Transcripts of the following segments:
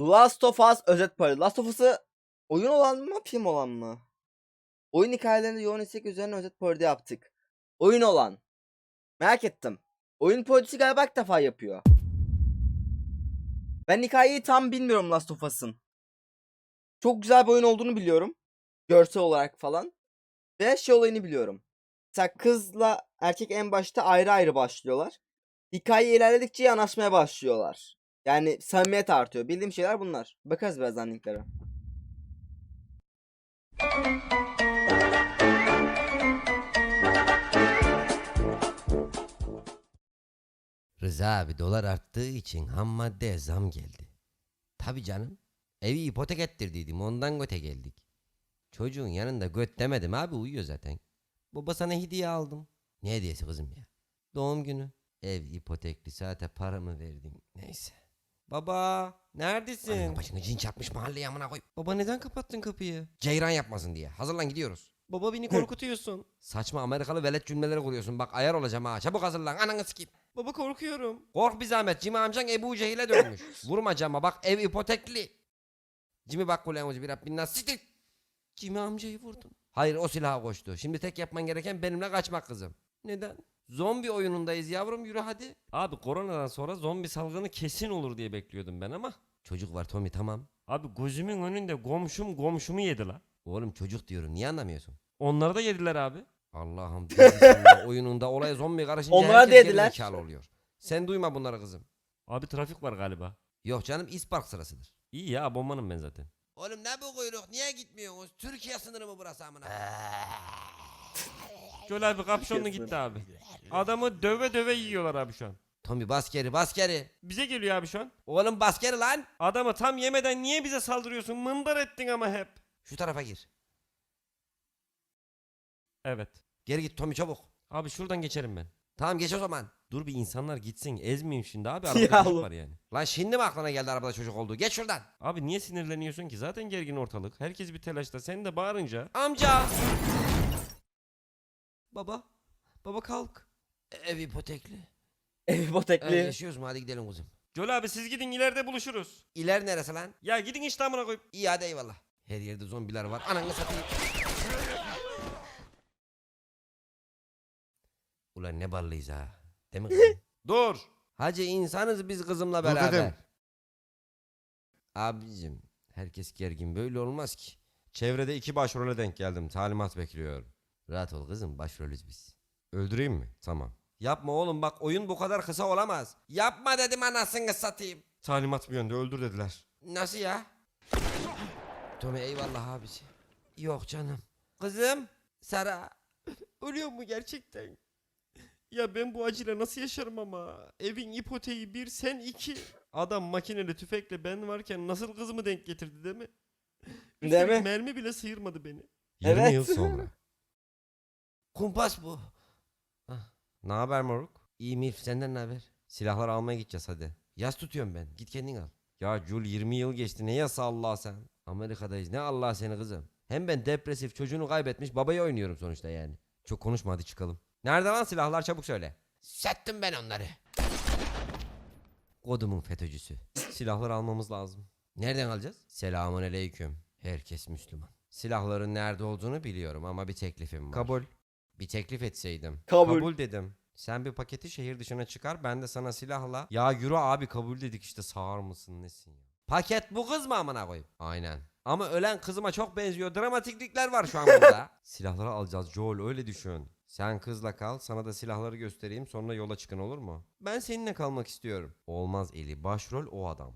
Last of Us özet payı. Last of Us'ı oyun olan mı film olan mı? Oyun hikayelerinde yoğun istek üzerine özet parodi yaptık. Oyun olan. Merak ettim. Oyun parodisi galiba ilk defa yapıyor. Ben hikayeyi tam bilmiyorum Last of Us'ın. Çok güzel bir oyun olduğunu biliyorum. Görsel olarak falan. Ve şey olayını biliyorum. Mesela kızla erkek en başta ayrı ayrı başlıyorlar. Hikaye ilerledikçe yanaşmaya başlıyorlar. Yani samimiyet artıyor. Bildiğim şeyler bunlar. Bakarız birazdan linklere. Rıza abi dolar arttığı için ham maddeye zam geldi. Tabi canım. Evi ipotek ettirdiydim ondan göte geldik. Çocuğun yanında göt demedim abi uyuyor zaten. Baba sana hediye aldım. Ne hediyesi kızım ya? Doğum günü. Ev ipotekli saate paramı verdin. Neyse. Baba neredesin? Başını cin çarpmış mahalleye amına koy. Baba neden kapattın kapıyı? Ceyran yapmasın diye. Hazırlan gidiyoruz. Baba beni korkutuyorsun. Saçma Amerikalı velet cümleleri kuruyorsun. Bak ayar olacağım ha. Çabuk hazırlan. Ananı sikeyim. Baba korkuyorum. Kork bir zahmet. Cimi amcan Ebu Cehil'e dönmüş. Vurma cama bak ev ipotekli. Cimi bak kulen ucu bir Rabbin nas siktir. Cimi amcayı vurdun. Hayır o silaha koştu. Şimdi tek yapman gereken benimle kaçmak kızım. Neden? Zombi oyunundayız yavrum yürü hadi. Abi koronadan sonra zombi salgını kesin olur diye bekliyordum ben ama. Çocuk var Tommy tamam. Abi gözümün önünde komşum komşumu yedi la. Oğlum çocuk diyorum niye anlamıyorsun? Onları da yediler abi. Allah'ım dizisinde oyununda olay zombi karışınca Onlara herkes dediler. gerizekalı oluyor. Sen duyma bunları kızım. Abi trafik var galiba. Yok canım ispark sırasıdır. İyi ya bombanım ben zaten. Oğlum ne bu kuyruk niye gitmiyorsunuz? Türkiye sınırı mı burası amına? Göl abi kapşonlu gitti abi. Adamı döve döve yiyorlar abi şu an. Tommy bas geri bas geri. Bize geliyor abi şu an. Oğlum bas geri lan. Adamı tam yemeden niye bize saldırıyorsun? Mındar ettin ama hep. Şu tarafa gir. Evet. Geri git Tommy çabuk. Abi şuradan geçerim ben. Tamam geç o zaman. Dur bir insanlar gitsin. Ezmeyeyim şimdi abi. Ya Arabada çocuk oğlum. var yani. Lan şimdi mi aklına geldi arabada çocuk olduğu? Geç şuradan. Abi niye sinirleniyorsun ki? Zaten gergin ortalık. Herkes bir telaşta. Sen de bağırınca. Amca! Baba. Baba kalk. Ev ipotekli. Ev ipotekli. yaşıyoruz mu? Hadi gidelim kuzum. Göl abi siz gidin ileride buluşuruz. İler neresi lan? Ya gidin işte amına koyup. İyi hadi eyvallah. Her yerde zombiler var. Ananı satayım. Ulan ne ballıyız ha. Değil mi kızım? Dur. Hacı insanız biz kızımla Dur beraber. dedim. Abicim herkes gergin böyle olmaz ki. Çevrede iki başrole denk geldim. Talimat bekliyorum. Rahat ol kızım başrolüz biz. Öldüreyim mi? Tamam. Yapma oğlum bak oyun bu kadar kısa olamaz. Yapma dedim anasını satayım. Talimat bu yönde öldür dediler. Nasıl ya? Tommy eyvallah abisi. Yok canım. Kızım Sara. Ölüyor mu gerçekten? Ya ben bu acıyla nasıl yaşarım ama? Evin ipoteği bir sen iki. Adam makineli tüfekle ben varken nasıl kızımı denk getirdi değil mi? Değil Üstelik mi? mermi bile sıyırmadı beni. 20 Evet. yıl sonra. Kumpas bu. Ne haber moruk? İyi Milf senden ne haber? Silahlar almaya gideceğiz hadi. Yaz tutuyorum ben. Git kendin al. Ya Jul 20 yıl geçti ne yasa Allah sen. Amerika'dayız. Ne Allah seni kızım. Hem ben depresif çocuğunu kaybetmiş babayı oynuyorum sonuçta yani. Çok konuşma hadi çıkalım. Nerede lan silahlar çabuk söyle. Sattım ben onları. Kodumun FETÖ'cüsü. Silahlar almamız lazım. Nereden alacağız? Selamun aleyküm. Herkes Müslüman. Silahların nerede olduğunu biliyorum ama bir teklifim var. Kabul. Bir teklif etseydim. Kabul. Kabul dedim. Sen bir paketi şehir dışına çıkar ben de sana silahla. Ya yürü abi kabul dedik işte sağır mısın nesin ya. Paket bu kız mı amına koyayım? Aynen. Ama ölen kızıma çok benziyor. Dramatiklikler var şu an burada. Silahları alacağız Joel öyle düşün. Sen kızla kal sana da silahları göstereyim sonra yola çıkın olur mu? Ben seninle kalmak istiyorum. Olmaz Eli başrol o adam.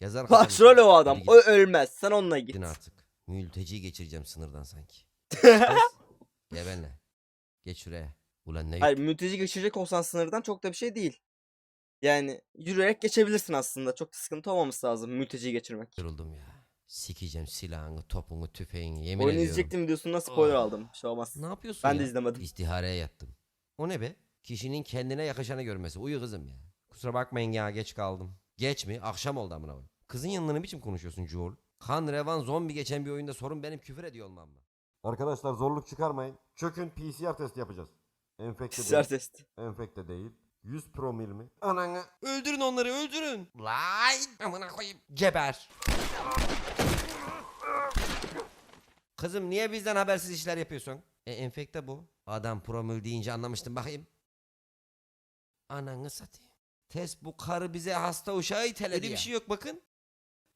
Yazar. Başrol o adam. O ölmez. Sen onunla git. Artık. Mülteci geçireceğim sınırdan sanki. Kes. Gel benimle. Geç şuraya. Ulan ne Hayır mülteci geçirecek olsan sınırdan çok da bir şey değil. Yani yürüyerek geçebilirsin aslında. Çok da sıkıntı olmaması lazım mülteciyi geçirmek. yoruldum ya. Sikeceğim silahını, topunu, tüfeğini yemin Oyunu ediyorum. izleyecektim videosunda spoiler Oh. aldım. Bir şey olmaz. Ne yapıyorsun Ben ya? de izlemedim. İstihareye yattım. O ne be? Kişinin kendine yakışanı görmesi. Uyu kızım ya. Kusura bakmayın ya geç kaldım. Geç mi? Akşam oldu amına koyayım. Kızın yanına ne biçim konuşuyorsun Joel? Kan, revan, zombi geçen bir oyunda sorun benim küfür ediyor olmam mı? Arkadaşlar zorluk çıkarmayın. Çökün PCR testi yapacağız. Enfekte PCR değil. testi. Enfekte değil. 100 promil mi? Ananı. Öldürün onları öldürün. Lay amına koyayım. Geber. Kızım niye bizden habersiz işler yapıyorsun? E enfekte bu. Adam promil deyince anlamıştım bakayım. Ananı satayım. Test bu karı bize hasta uşağı iteledi Öyle ya. bir şey yok bakın.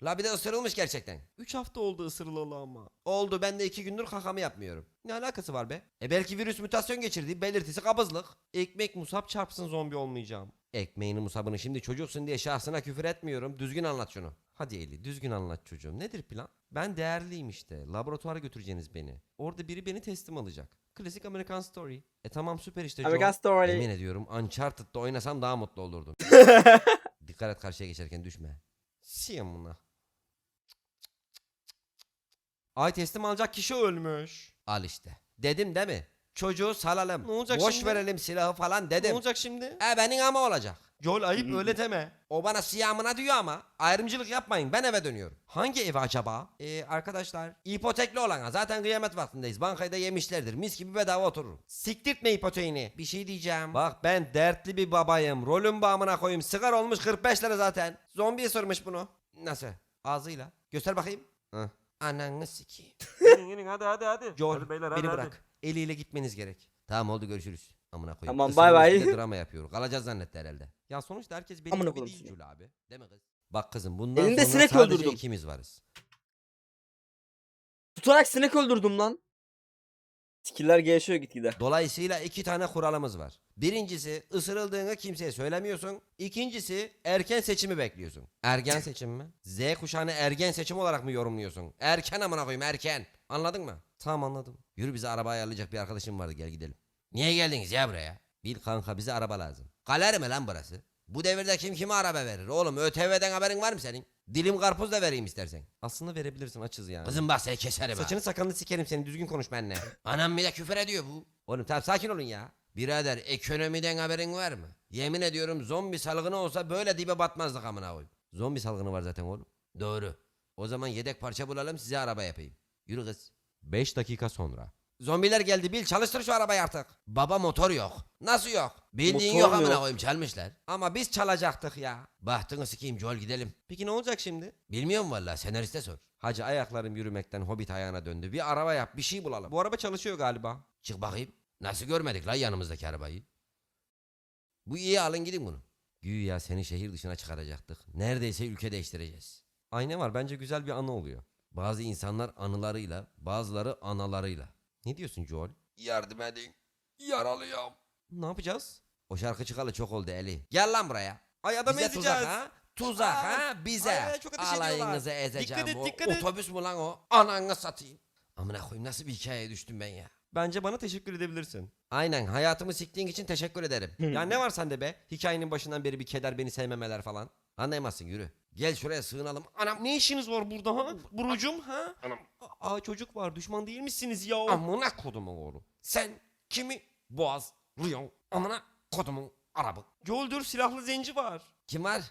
La bir de ısırılmış gerçekten. 3 hafta oldu ısırılalı ama. Oldu ben de iki gündür kakamı yapmıyorum. Ne alakası var be? E belki virüs mutasyon geçirdi. Belirtisi kabızlık. Ekmek musab çarpsın zombi olmayacağım. Ekmeğini musabını şimdi çocuksun diye şahsına küfür etmiyorum. Düzgün anlat şunu. Hadi Eli düzgün anlat çocuğum. Nedir plan? Ben değerliyim işte. Laboratuvara götüreceğiniz beni. Orada biri beni teslim alacak. Klasik American Story. E tamam süper işte American Joe. Story. Yemin ediyorum Uncharted'da oynasam daha mutlu olurdum. Dikkat et karşıya geçerken düşme. Siyem buna. Ay teslim alacak kişi ölmüş. Al işte. Dedim değil mi? Çocuğu salalım. Ne olacak Boş şimdi? verelim silahı falan Ne dedim. olacak şimdi? E benim ama olacak. Joel ayıp öyle deme. O bana siyamına diyor ama ayrımcılık yapmayın ben eve dönüyorum. Hangi ev acaba? Ee, arkadaşlar ipotekli olana zaten kıyamet vaktindeyiz. Bankayı da yemişlerdir. Mis gibi bedava otururum. Siktirtme ipoteğini. Bir şey diyeceğim. Bak ben dertli bir babayım. Rolüm bağımına koyayım. Sigara olmuş 45 lira zaten. Zombiye sormuş bunu. Nasıl? Ağzıyla. Göster bakayım. Hı. Ananı sikeyim. Gelin gelin hadi hadi hadi. Joel Hadi beyler, beni hadi, bırak. Eliyle gitmeniz gerek. Tamam oldu görüşürüz. Amına koyayım. Tamam, bay bay. bir de drama yapıyor. Kalacağız zannetti herhalde. Ya sonuçta herkes benim Amına gibi koyayım değil seni. Joel abi. Değil mi kız? Bak kızım bundan Elinde sonra sinek sadece öldürdüm. ikimiz varız. Tutarak sinek öldürdüm lan. Skiller gelişiyor gitgide. Dolayısıyla iki tane kuralımız var. Birincisi ısırıldığını kimseye söylemiyorsun. İkincisi erken seçimi bekliyorsun. Ergen seçim mi? Z kuşağını ergen seçim olarak mı yorumluyorsun? Erken amına koyayım erken. Anladın mı? Tamam anladım. Yürü bize araba ayarlayacak bir arkadaşım vardı gel gidelim. Niye geldiniz ya buraya? Bil kanka bize araba lazım. Galeri mi lan burası? Bu devirde kim kime araba verir? Oğlum ÖTV'den haberin var mı senin? Dilim karpuz da vereyim istersen. Aslında verebilirsin açız yani. Kızım bak seni keserim ha. Saçını sakalını sikerim seni düzgün konuş benimle. Anam bir de küfür ediyor bu. Oğlum tamam sakin olun ya. Birader ekonomiden haberin var mı? Yemin ediyorum zombi salgını olsa böyle dibe batmazdık amına koyayım. Zombi salgını var zaten oğlum. Doğru. O zaman yedek parça bulalım size araba yapayım. Yürü kız. 5 dakika sonra. Zombiler geldi bil çalıştır şu arabayı artık. Baba motor yok. Nasıl yok? Bildiğin Motor yok amına yok? koyayım çalmışlar. Ama biz çalacaktık ya. Bahtını sikeyim Joel gidelim. Peki ne olacak şimdi? Bilmiyorum vallahi senariste sor. Hacı ayaklarım yürümekten hobbit ayağına döndü. Bir araba yap bir şey bulalım. Bu araba çalışıyor galiba. Çık bakayım. Nasıl görmedik lan yanımızdaki arabayı? Bu iyi alın gidin bunu. Güya seni şehir dışına çıkaracaktık. Neredeyse ülke değiştireceğiz. Ayna var bence güzel bir anı oluyor. Bazı insanlar anılarıyla, bazıları analarıyla. Ne diyorsun Joel? Yardım edin. Yaralıyorum. Ne yapacağız? O şarkı çıkalı çok oldu Eli. Gel lan buraya. Ay adamı Bize ezeceğiz. tuzak ha? Tuzak Aa, ha? Bize. ay, ay, çok ateş. Alayınızı ezeceğim. Dikkat et, o. dikkat et. Otobüs mü lan o? Ananı satayım. Amına koyayım nasıl bir hikayeye düştüm ben ya. Bence bana teşekkür edebilirsin. Aynen hayatımı siktiğin için teşekkür ederim. ya ne var sende be? Hikayenin başından beri bir keder beni sevmemeler falan. Anlayamazsın yürü. Gel şuraya sığınalım. Anam ne işiniz var burada ha? Burucum ha? Anam. Aa çocuk var düşman değil misiniz ya? Amına kodumun oğlu. Sen kimi boğaz Riyon amına kodumun arabı. Dur silahlı zenci var. Kim var?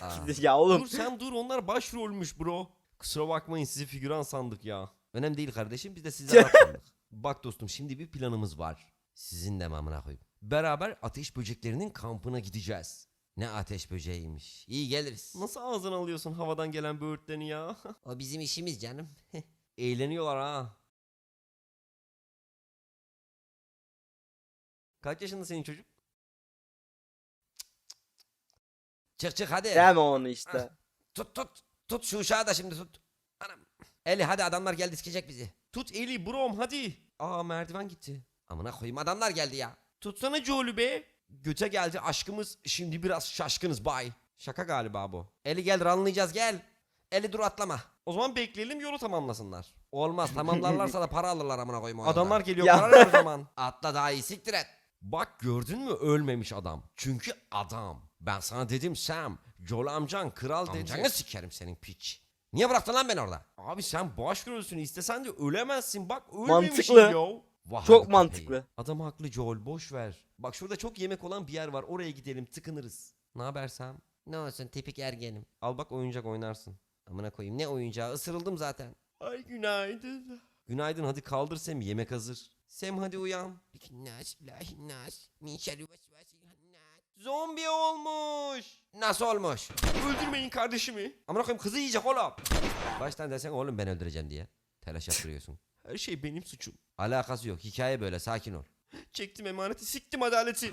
Aa. ya oğlum. Dur sen dur onlar başrolmüş bro. Kusura bakmayın sizi figüran sandık ya. Önemli değil kardeşim biz de sizi anlatmadık. Bak dostum şimdi bir planımız var. Sizin de amına koyayım? Beraber ateş böceklerinin kampına gideceğiz. Ne ateş böceğiymiş. İyi geliriz. Nasıl ağzına alıyorsun havadan gelen böğürtlerini ya? O bizim işimiz canım. Eğleniyorlar ha. Kaç yaşında senin çocuk? çık çık hadi. Deme onu işte. Tut tut. Tut şu uşağı da şimdi tut. Anam. Eli hadi adamlar geldi sikecek bizi. Tut Eli brom hadi. Aa merdiven gitti. Amına koyayım adamlar geldi ya. Tutsana Joel'ü be. Göte geldi aşkımız şimdi biraz şaşkınız bay. Şaka galiba bu. Eli gel ranlayacağız gel. Eli dur atlama. O zaman bekleyelim yolu tamamlasınlar. Olmaz tamamlarlarsa da para alırlar amına koyayım o Adamlar yoldan. geliyor Ya. ver o zaman. Atla daha iyi siktir et. Bak gördün mü ölmemiş adam. Çünkü adam. Ben sana dedim Sam. Joel amcan kral dedi. Amcanı sikerim senin piç. Niye bıraktın lan beni orada? Abi sen başrolsün istesen de ölemezsin. Bak ölmemişsin Mantıklı. ya. Vah Çok abi mantıklı. Adam haklı Joel boş ver. Bak şurada çok yemek olan bir yer var. Oraya gidelim tıkınırız. Ne haber Sam? Ne olsun tipik ergenim. Al bak oyuncak oynarsın. Amına koyayım ne oyuncağı ısırıldım zaten. Ay günaydın. Günaydın hadi kaldır Sem yemek hazır. Sem hadi uyan. Zombi olmuş. Nasıl olmuş? Öldürmeyin kardeşimi. Amına koyayım kızı yiyecek oğlum. Baştan desen oğlum ben öldüreceğim diye. Telaş yaptırıyorsun. Her şey benim suçum. Alakası yok. Hikaye böyle sakin ol. Çektim emaneti siktim adaleti.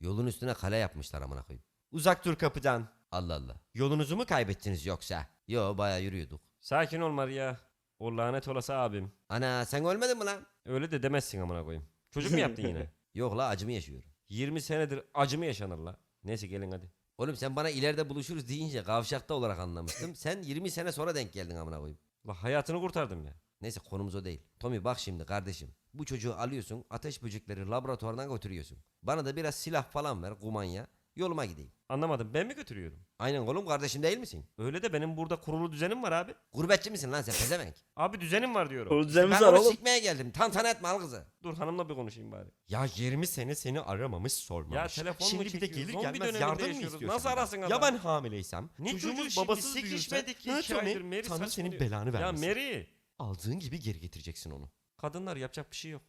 Yolun üstüne kale yapmışlar amına koyayım. Uzak dur kapıdan. Allah Allah. Yolunuzu mu kaybettiniz? Bettiniz yoksa. Yo baya yürüyorduk. Sakin ol Maria. O lanet olası abim. Ana sen ölmedin mi lan? Öyle de demezsin amına koyayım. Çocuk mu yaptın yine? Yok la acımı yaşıyorum. 20 senedir acı mı yaşanır la? Neyse gelin hadi. Oğlum sen bana ileride buluşuruz deyince kavşakta olarak anlamıştım. sen 20 sene sonra denk geldin amına koyayım. La hayatını kurtardım ya. Neyse konumuz o değil. Tommy bak şimdi kardeşim. Bu çocuğu alıyorsun ateş böcekleri laboratuvarına götürüyorsun. Bana da biraz silah falan ver kumanya. Yoluma gideyim. Anlamadım ben mi götürüyorum? Aynen oğlum kardeşim değil misin? Öyle de benim burada kurulu düzenim var abi. Gurbetçi misin lan sen pezevenk? Abi düzenim var diyorum. Düzenimiz ben var onu oğlum. sikmeye geldim. Tantana etme al kızı. Dur hanımla bir konuşayım bari. Ya 20 sene seni aramamış sormamış. Ya telefon mu Şimdi bir de çekiyor? gelir Zombi gelmez döneminde yardım mı yaşıyoruz. istiyorsun? Nasıl arasın Ya ben hamileysem, Ne çocuğumuz çocuğu şimdi babasız sikişmedik büyürse, iki ha aydır, Mary Tanrı senin belanı Ya vermesin. Mary. Aldığın gibi geri getireceksin onu. Kadınlar yapacak bir şey yok.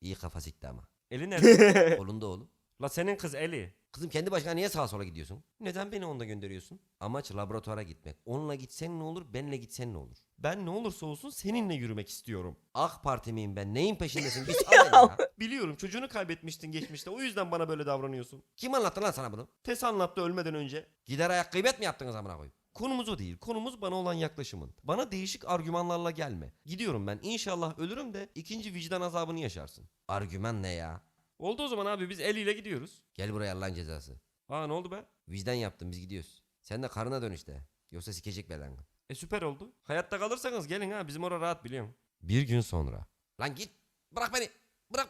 İyi kafa sikti ama. Eli nerede? Kolunda oğlum. La senin kız Eli. Kızım kendi başına niye sağa sola gidiyorsun? Neden beni onda gönderiyorsun? Amaç laboratuvara gitmek. Onunla gitsen ne olur, benle gitsen ne olur? Ben ne olursa olsun seninle yürümek istiyorum. AK Parti miyim ben? Neyin peşindesin? Beni ya. Biliyorum çocuğunu kaybetmiştin geçmişte. O yüzden bana böyle davranıyorsun. Kim anlattı lan sana bunu? Tes anlattı ölmeden önce. Gider ayak gıybet mi yaptınız amına koyayım? Konumuz o değil. Konumuz bana olan yaklaşımın. Bana değişik argümanlarla gelme. Gidiyorum ben. İnşallah ölürüm de ikinci vicdan azabını yaşarsın. Argüman ne ya? Oldu o zaman abi biz Eli ile gidiyoruz. Gel buraya Allah'ın cezası. Aa ne oldu be? Vicdan yaptım biz gidiyoruz. Sen de karına dön işte. Yoksa sikecek belanı. E süper oldu. Hayatta kalırsanız gelin ha bizim orada rahat biliyorum. Bir gün sonra. Lan git. Bırak beni. Bırak.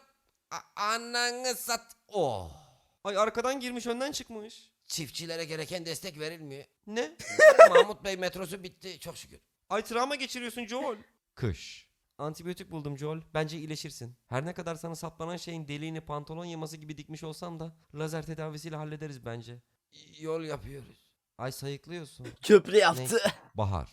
A- ananı sat. Oh. Ay arkadan girmiş önden çıkmış. Çiftçilere gereken destek verilmiyor. Ne? Mahmut Bey metrosu bitti çok şükür. Ay travma geçiriyorsun Joel. Kış. Antibiyotik buldum Joel. Bence iyileşirsin. Her ne kadar sana saplanan şeyin deliğini pantolon yaması gibi dikmiş olsan da lazer tedavisiyle hallederiz bence. Yol yapıyoruz. Ay sayıklıyorsun. Köprü yaptı. Bahar.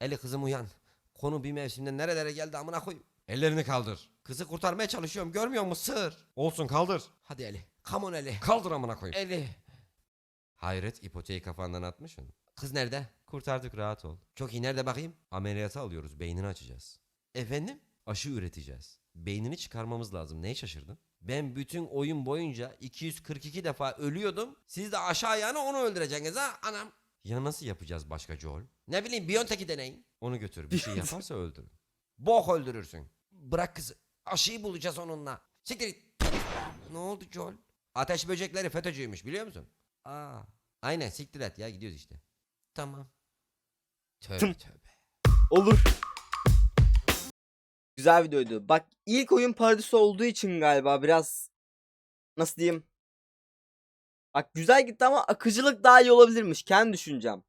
Eli kızım uyan. Konu bir mevsimde nerelere geldi amına koyayım. Ellerini kaldır. Kızı kurtarmaya çalışıyorum görmüyor musun sır? Olsun kaldır. Hadi Eli. Come on Eli. Kaldır amına koyayım. Eli. Hayret ipoteği kafandan atmışsın. Kız nerede? Kurtardık rahat ol. Çok iyi nerede bakayım? Ameliyata alıyoruz beynini açacağız. Efendim? Aşı üreteceğiz. Beynini çıkarmamız lazım. Neye şaşırdın? Ben bütün oyun boyunca 242 defa ölüyordum. Siz de aşağı ayağına onu öldüreceksiniz ha anam. Ya nasıl yapacağız başka Joel? Ne bileyim Biontech'i deneyin. Onu götür. Bir şey yaparsa öldürün. Bok öldürürsün. Bırak kızı. Aşıyı bulacağız onunla. Siktir. Ne oldu Joel? Ateş böcekleri FETÖ'cüymüş biliyor musun? Aa. Aynen siktir et ya gidiyoruz işte. Tamam. Tövbe tövbe. Olur. Güzel videoydu. Bak ilk oyun paradisi olduğu için galiba biraz nasıl diyeyim? Bak güzel gitti ama akıcılık daha iyi olabilirmiş. Kendi düşüncem.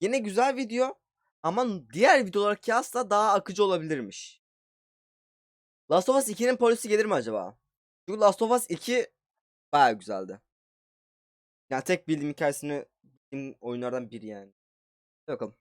Yine güzel video ama diğer videolara kıyasla daha akıcı olabilirmiş. Last of Us 2'nin polisi gelir mi acaba? Çünkü Last of Us 2 baya güzeldi. Yani tek bildiğim hikayesini bildiğim oyunlardan biri yani. Bakalım.